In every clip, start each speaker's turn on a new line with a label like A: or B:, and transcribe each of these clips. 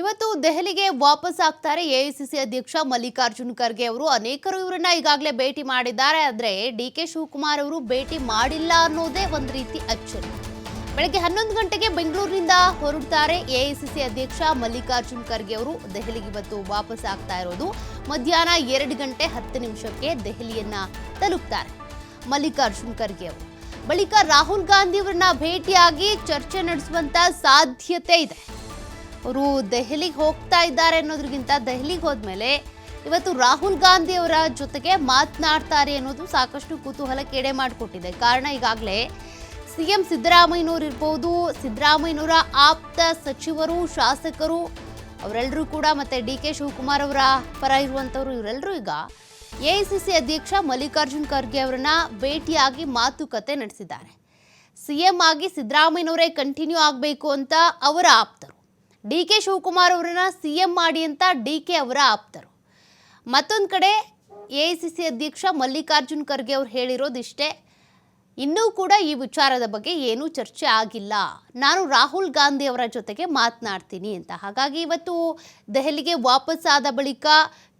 A: ಇವತ್ತು ದೆಹಲಿಗೆ ವಾಪಸ್ ಆಗ್ತಾರೆ ಎಐಸಿಸಿ ಅಧ್ಯಕ್ಷ ಮಲ್ಲಿಕಾರ್ಜುನ್ ಖರ್ಗೆ ಅವರು. ಅನೇಕರು ಇವರನ್ನ ಈಗಾಗಲೇ ಭೇಟಿ ಮಾಡಿದ್ದಾರೆ. ಆದರೆ ಡಿ ಕೆ ಶಿವಕುಮಾರ್ ಅವರು ಭೇಟಿ ಮಾಡಿಲ್ಲ ಅನ್ನೋದೇ ಒಂದು ರೀತಿ ಅಚ್ಚರಿ. ಬೆಳಗ್ಗೆ ಹನ್ನೊಂದು ಗಂಟೆಗೆ ಬೆಂಗಳೂರಿನಿಂದ ಹೊರಡ್ತಾರೆ ಎಐಸಿಸಿ ಅಧ್ಯಕ್ಷ ಮಲ್ಲಿಕಾರ್ಜುನ್ ಖರ್ಗೆ ಅವರು. ದೆಹಲಿಗೆ ಇವತ್ತು ವಾಪಸ್ ಆಗ್ತಾ ಇರೋದು ಮಧ್ಯಾಹ್ನ ಎರಡು ಗಂಟೆ ಹತ್ತು ನಿಮಿಷಕ್ಕೆ ದೆಹಲಿಯನ್ನ ತಲುಪ್ತಾರೆ ಮಲ್ಲಿಕಾರ್ಜುನ್ ಖರ್ಗೆ ಅವರು. ಬಳಿಕ ರಾಹುಲ್ ಗಾಂಧಿ ಅವರನ್ನ ಭೇಟಿಯಾಗಿ ಚರ್ಚೆ ನಡೆಸುವಂತ ಸಾಧ್ಯತೆ ಇದೆ. ಅವರು ದೆಹಲಿಗೆ ಹೋಗ್ತಾ ಇದ್ದಾರೆ ಅನ್ನೋದ್ರಿಗಿಂತ ದೆಹಲಿಗೆ ಹೋದ್ಮೇಲೆ ಇವತ್ತು ರಾಹುಲ್ ಗಾಂಧಿ ಅವರ ಜೊತೆಗೆ ಮಾತನಾಡ್ತಾರೆ ಅನ್ನೋದು ಸಾಕಷ್ಟು ಕುತೂಹಲಕ್ಕೆ ಎಡೆ ಮಾಡಿಕೊಟ್ಟಿದೆ. ಕಾರಣ ಈಗಾಗಲೇ ಸಿ ಎಂ ಸಿದ್ದರಾಮಯ್ಯನವರು ಇರ್ಬೋದು, ಸಿದ್ದರಾಮಯ್ಯನವರ ಆಪ್ತ ಸಚಿವರು, ಶಾಸಕರು, ಅವರೆಲ್ಲರೂ ಕೂಡ ಮತ್ತು ಡಿ ಕೆ ಶಿವಕುಮಾರ್ ಅವರ ಪರ ಇರುವಂಥವರು ಇವರೆಲ್ಲರೂ ಈಗ ಎ ಐ ಸಿ ಅಧ್ಯಕ್ಷ ಮಲ್ಲಿಕಾರ್ಜುನ್ ಖರ್ಗೆ ಅವರನ್ನ ಭೇಟಿಯಾಗಿ ಮಾತುಕತೆ ನಡೆಸಿದ್ದಾರೆ. ಸಿಎಂ ಆಗಿ ಸಿದ್ದರಾಮಯ್ಯನವರೇ ಕಂಟಿನ್ಯೂ ಆಗಬೇಕು ಅಂತ ಅವರ ಆಪ್ತರು. ಡಿ ಕೆ ಶಿವಕುಮಾರ್ ಅವರನ್ನ ಸಿ ಎಂ ಮಾಡಿ ಅಂತ ಡಿ ಕೆ ಅವರ ಆಪ್ತರು. ಮತ್ತೊಂದು ಕಡೆ ಎ ಸಿ ಸಿ ಅಧ್ಯಕ್ಷ ಮಲ್ಲಿಕಾರ್ಜುನ್ ಖರ್ಗೆ ಅವ್ರು ಹೇಳಿರೋದಿಷ್ಟೇ ಇನ್ನೂ ಕೂಡ ಈ ವಿಚಾರದ ಬಗ್ಗೆ ಏನೂ ಚರ್ಚೆ ಆಗಿಲ್ಲ. ನಾನು ರಾಹುಲ್ ಗಾಂಧಿ ಅವರ ಜೊತೆಗೆ ಮಾತನಾಡ್ತೀನಿ ಅಂತ. ಹಾಗಾಗಿ ಇವತ್ತು ದೆಹಲಿಗೆ ವಾಪಸ್ ಆದ ಬಳಿಕ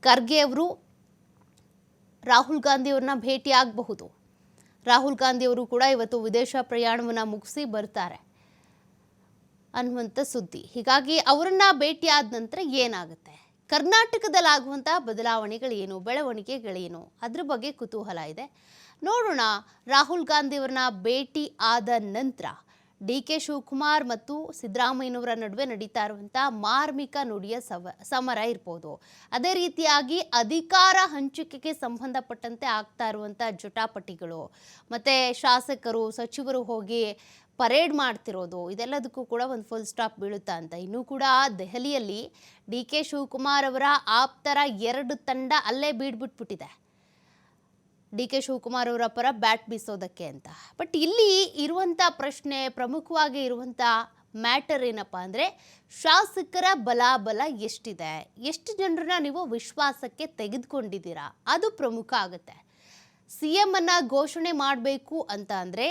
A: ಖರ್ಗೆ ಅವರು ರಾಹುಲ್ ಗಾಂಧಿ ಅವ್ರನ್ನ ಭೇಟಿ ಆಗಬಹುದು. ರಾಹುಲ್ ಗಾಂಧಿ ಅವರು ಕೂಡ ಇವತ್ತು ವಿದೇಶ ಪ್ರಯಾಣವನ್ನು ಮುಗಿಸಿ ಬರ್ತಾರೆ. ಅನ್ನುವಂಥ ಸುದ್ದಿ. ಹೀಗಾಗಿ ಅವರನ್ನ ಭೇಟಿ ಆದ ನಂತರ ಏನಾಗುತ್ತೆ? ಕರ್ನಾಟಕದಲ್ಲಾಗುವಂಥ ಬದಲಾವಣೆಗಳೇನು ಬೆಳವಣಿಗೆಗಳೇನು? ಅದ್ರ ಬಗ್ಗೆ ಕುತೂಹಲ ಇದೆ. ನೋಡೋಣ. ರಾಹುಲ್ ಗಾಂಧಿ ಅವರನ್ನ ಭೇಟಿ ಆದ ನಂತರ ಡಿ ಕೆ ಶಿವಕುಮಾರ್ ಮತ್ತು ಸಿದ್ದರಾಮಯ್ಯನವರ ನಡುವೆ ನಡೀತಾ ಇರುವಂಥ ಮಾರ್ಮಿಕ ನುಡಿಯ ಸವ, ಸಮರ ಇರ್ಬೋದು. ಅದೇ ರೀತಿಯಾಗಿ ಅಧಿಕಾರ ಹಂಚಿಕೆಗೆ ಸಂಬಂಧಪಟ್ಟಂತೆ ಆಗ್ತಾ ಇರುವಂಥ ಜಟಾಪಟಿಗಳು. ಮತ್ತು ಶಾಸಕರು, ಸಚಿವರು ಹೋಗಿ ಪರೇಡ್ ಮಾಡ್ತಿರೋದು, ಇದೆಲ್ಲದಕ್ಕೂ ಕೂಡ ಒಂದು ಫುಲ್ ಸ್ಟಾಪ್ ಬೀಳುತ್ತಾ ಅಂತ. ಇನ್ನೂ ಕೂಡ ದೆಹಲಿಯಲ್ಲಿ ಡಿ ಕೆ ಶಿವಕುಮಾರ್ ಅವರ ಆಪ್ತರ ಎರಡು ತಂಡ ಅಲ್ಲೇ ಬೀಡ್ಬಿಟ್ಬಿಟ್ಟಿದೆ. ಡಿ ಕೆ ಶಿವಕುಮಾರ್ ಅವರ ಪರ ಬ್ಯಾಟ್ ಬೀಸೋದಕ್ಕೆ ಅಂತ. ಬಟ್ ಇಲ್ಲಿ ಇರುವಂಥ ಪ್ರಶ್ನೆ, ಪ್ರಮುಖವಾಗಿ ಇರುವಂಥ ಮ್ಯಾಟರ್ ಏನಪ್ಪ ಅಂದರೆ, ಶಾಸಕರ ಬಲಾಬಲ ಎಷ್ಟಿದೆ? ಎಷ್ಟು ಜನರನ್ನ ನೀವು ವಿಶ್ವಾಸಕ್ಕೆ ತೆಗೆದುಕೊಂಡಿದ್ದೀರಾ? ಅದು ಪ್ರಮುಖ ಆಗುತ್ತೆ. ಸಿ ಎಂ ಅನ್ನ ಘೋಷಣೆ ಮಾಡಬೇಕು ಅಂತ ಅಂದರೆ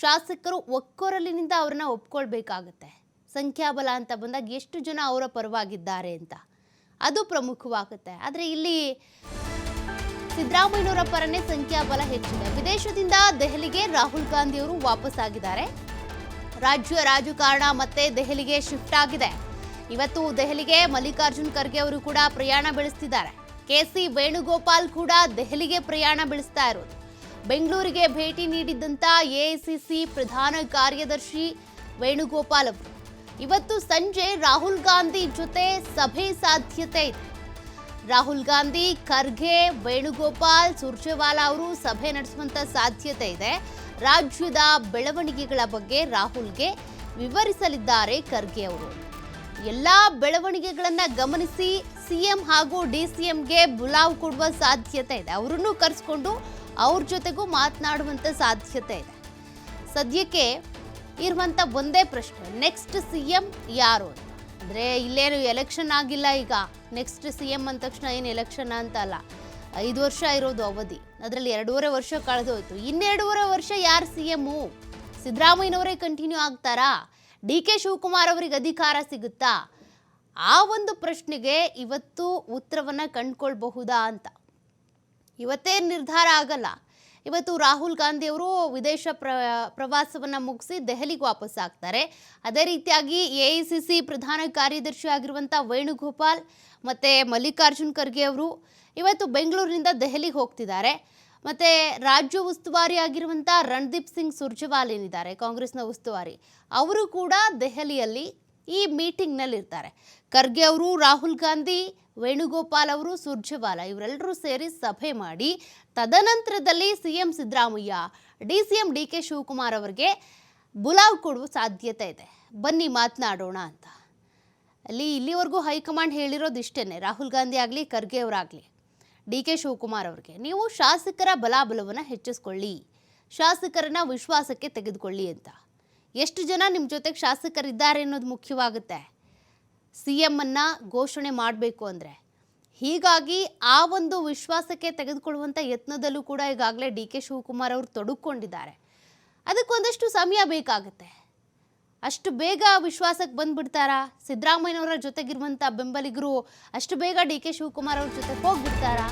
A: ಶಾಸಕರು ಒಕ್ಕೊರಲಿನಿಂದ ಅವ್ರನ್ನ ಒಪ್ಕೊಳ್ಬೇಕಾಗತ್ತೆ. ಸಂಖ್ಯಾಬಲ ಅಂತ ಬಂದಾಗ ಎಷ್ಟು ಜನ ಅವರ ಪರವಾಗಿದ್ದಾರೆ ಅಂತ. ಅದು ಪ್ರಮುಖವಾಗುತ್ತೆ. ಆದರೆ ಇಲ್ಲಿ ಸಿದ್ದರಾಮಯ್ಯನವರ ಪರನೇ ಸಂಖ್ಯಾಬಲ ಹೆಚ್ಚಿದೆ. ವಿದೇಶದಿಂದ ದೆಹಲಿಗೆ ರಾಹುಲ್ ಗಾಂಧಿ ಅವರು ವಾಪಸ್ ಆಗಿದ್ದಾರೆ ರಾಜ್ಯ ರಾಜಕಾರಣ ಮತ್ತೆ ದೆಹಲಿಗೆ ಶಿಫ್ಟ್ ಆಗಿದೆ. ಇವತ್ತು ದೆಹಲಿಗೆ ಮಲ್ಲಿಕಾರ್ಜುನ್ ಖರ್ಗೆ ಅವರು ಕೂಡ ಪ್ರಯಾಣ ಬೆಳೆಸ್ತಿದ್ದಾರೆ. ಕೆ ಸಿ ವೇಣುಗೋಪಾಲ್ ಕೂಡ ದೆಹಲಿಗೆ ಪ್ರಯಾಣ ಬೆಳೆಸ್ತಾ ಇರೋದು. ಬೆಂಗಳೂರಿಗೆ ಭೇಟಿ ನೀಡಿದ್ದಂಥ ಎಐಸಿಸಿ ಪ್ರಧಾನ ಕಾರ್ಯದರ್ಶಿ ವೇಣುಗೋಪಾಲ್ ಅವರು. ಇವತ್ತು ಸಂಜೆ ರಾಹುಲ್ ಗಾಂಧಿ ಜೊತೆ ಸಭೆ ಸಾಧ್ಯತೆ ಇದೆ. ರಾಹುಲ್ ಗಾಂಧಿ, ಖರ್ಗೆ, ವೇಣುಗೋಪಾಲ್, ಸುರ್ಜೇವಾಲಾ ಅವರು ಸಭೆ ನಡೆಸುವಂತ ಸಾಧ್ಯತೆ ಇದೆ. ರಾಜ್ಯದ ಬೆಳವಣಿಗೆಗಳ ಬಗ್ಗೆ ರಾಹುಲ್ಗೆ ವಿವರಿಸಲಿದ್ದಾರೆ ಖರ್ಗೆ ಅವರು. ಎಲ್ಲ ಬೆಳವಣಿಗೆಗಳನ್ನು ಗಮನಿಸಿ ಸಿಎಂ ಹಾಗೂ ಡಿ ಗೆ ಬುಲಾವ್ ಕೊಡುವ ಸಾಧ್ಯತೆ ಇದೆ. ಅವರನ್ನು ಕರೆಸ್ಕೊಂಡು ಅವ್ರ ಜೊತೆಗೂ ಮಾತನಾಡುವಂತ ಸಾಧ್ಯತೆ ಇದೆ. ಸದ್ಯಕ್ಕೆ ಇರುವಂತ ಒಂದೇ ಪ್ರಶ್ನೆ ನೆಕ್ಸ್ಟ್ ಸಿ ಎಂ ಯಾರು ಅಂತ. ಅಂದ್ರೆ ಇಲ್ಲೇನು ಎಲೆಕ್ಷನ್ ಆಗಿಲ್ಲ ಈಗ. ನೆಕ್ಸ್ಟ್ ಸಿ ಎಂ ಅಂದ ತಕ್ಷಣ ಏನು ಎಲೆಕ್ಷನ್ ಅಂತ ಅಲ್ಲ. ಐದು ವರ್ಷ ಇರೋದು ಅವಧಿ. ಅದರಲ್ಲಿ ಎರಡೂವರೆ ವರ್ಷ ಕಳೆದು ಕಳೆದೋಯ್ತು ಇನ್ನೆರಡೂವರೆ ವರ್ಷ ಯಾರು ಸಿ ಎಮ್ಮು ಸಿದ್ದರಾಮಯ್ಯನವರೇ ಕಂಟಿನ್ಯೂ ಆಗ್ತಾರಾ? ಡಿ ಕೆ ಶಿವಕುಮಾರ್ ಅವರಿಗೆ ಅಧಿಕಾರ ಸಿಗುತ್ತಾ? ಆ ಒಂದು ಪ್ರಶ್ನೆಗೆ ಇವತ್ತು ಉತ್ತರವನ್ನು ಕಂಡುಕೊಳ್ಬಹುದಾ ಅಂತ. ಇವತ್ತೇ ನಿರ್ಧಾರ ಆಗಲ್ಲ. ಇವತ್ತು ರಾಹುಲ್ ಗಾಂಧಿ ಅವರು ವಿದೇಶ ಪ್ರ, ಪ್ರವಾಸವನ್ನು ಮುಗಿಸಿ ದೆಹಲಿಗೆ ವಾಪಸ್ ಆಗ್ತಾರೆ. ಅದೇ ರೀತಿಯಾಗಿ ಎ ಐ ಸಿ ಸಿ ಪ್ರಧಾನ ಕಾರ್ಯದರ್ಶಿ ಆಗಿರುವಂಥ ವೇಣುಗೋಪಾಲ್ ಮತ್ತು ಮಲ್ಲಿಕಾರ್ಜುನ್ ಖರ್ಗೆ ಅವರು ಇವತ್ತು ಬೆಂಗಳೂರಿನಿಂದ ದೆಹಲಿಗೆ ಹೋಗ್ತಿದ್ದಾರೆ. ಮತ್ತು ರಾಜ್ಯ ಉಸ್ತುವಾರಿ ಆಗಿರುವಂಥ ರಣದೀಪ್ ಸಿಂಗ್ ಸುರ್ಜೇವಾಲ್ ಏನಿದ್ದಾರೆ, ಕಾಂಗ್ರೆಸ್ನ ಉಸ್ತುವಾರಿ. ಅವರು ಕೂಡ ದೆಹಲಿಯಲ್ಲಿ ಈ ಮೀಟಿಂಗ್ನಲ್ಲಿರ್ತಾರೆ ಖರ್ಗೆ ಅವರು, ರಾಹುಲ್ ಗಾಂಧಿ, ವೇಣುಗೋಪಾಲ್ ಅವರು, ಸುರ್ಜೇವಾಲ ಇವರೆಲ್ಲರೂ ಸೇರಿ ಸಭೆ ಮಾಡಿ, ತದನಂತರದಲ್ಲಿ C M Siddaramaiah D C M D K Shivakumar ಅವರಿಗೆ ಬುಲಾವ್ ಕೊಡುವ ಸಾಧ್ಯತೆ ಇದೆ. ಬನ್ನಿ ಮಾತನಾಡೋಣ ಅಂತ. ಅಲ್ಲಿ ಇಲ್ಲಿವರೆಗೂ ಹೈಕಮಾಂಡ್ ಹೇಳಿರೋದು ಇಷ್ಟೇ ರಾಹುಲ್ ಗಾಂಧಿ ಆಗಲಿ, ಖರ್ಗೆ ಅವರಾಗಲಿ ಡಿ ಕೆ ಶಿವಕುಮಾರ್ ಅವರಿಗೆ. ನೀವು ಶಾಸಕರ ಬಲಾಬಲವನ್ನು ಹೆಚ್ಚಿಸ್ಕೊಳ್ಳಿ. ಶಾಸಕರನ್ನ ವಿಶ್ವಾಸಕ್ಕೆ ತೆಗೆದುಕೊಳ್ಳಿ ಅಂತ. ಎಷ್ಟು ಜನ ನಿಮ್ಮ ಜೊತೆಗೆ ಶಾಸಕರಿದ್ದಾರೆ ಅನ್ನೋದು ಮುಖ್ಯವಾಗುತ್ತೆ. ಸಿ ಎಮ್ಮನ್ನು ಘೋಷಣೆ ಮಾಡಬೇಕು ಅಂದರೆ. ಹೀಗಾಗಿ ಆ ಒಂದು ವಿಶ್ವಾಸಕ್ಕೆ ತೆಗೆದುಕೊಳ್ಳುವಂಥ ಯತ್ನದಲ್ಲೂ ಕೂಡ ಈಗಾಗಲೇ ಡಿ ಕೆ ಶಿವಕುಮಾರ್ ಅವರು ತೊಡಕೊಂಡಿದ್ದಾರೆ ಅದಕ್ಕೊಂದಷ್ಟು ಸಮಯ ಬೇಕಾಗುತ್ತೆ. ಅಷ್ಟು ಬೇಗ ವಿಶ್ವಾಸಕ್ಕೆ ಬಂದ್ಬಿಡ್ತಾರಾ? ಸಿದ್ದರಾಮಯ್ಯನವರ ಜೊತೆಗಿರುವಂಥ ಬೆಂಬಲಿಗರು ಅಷ್ಟು ಬೇಗ ಡಿ ಕೆ ಶಿವಕುಮಾರ್ ಅವ್ರ ಜೊತೆ ಹೋಗ್ಬಿಡ್ತಾರಾ?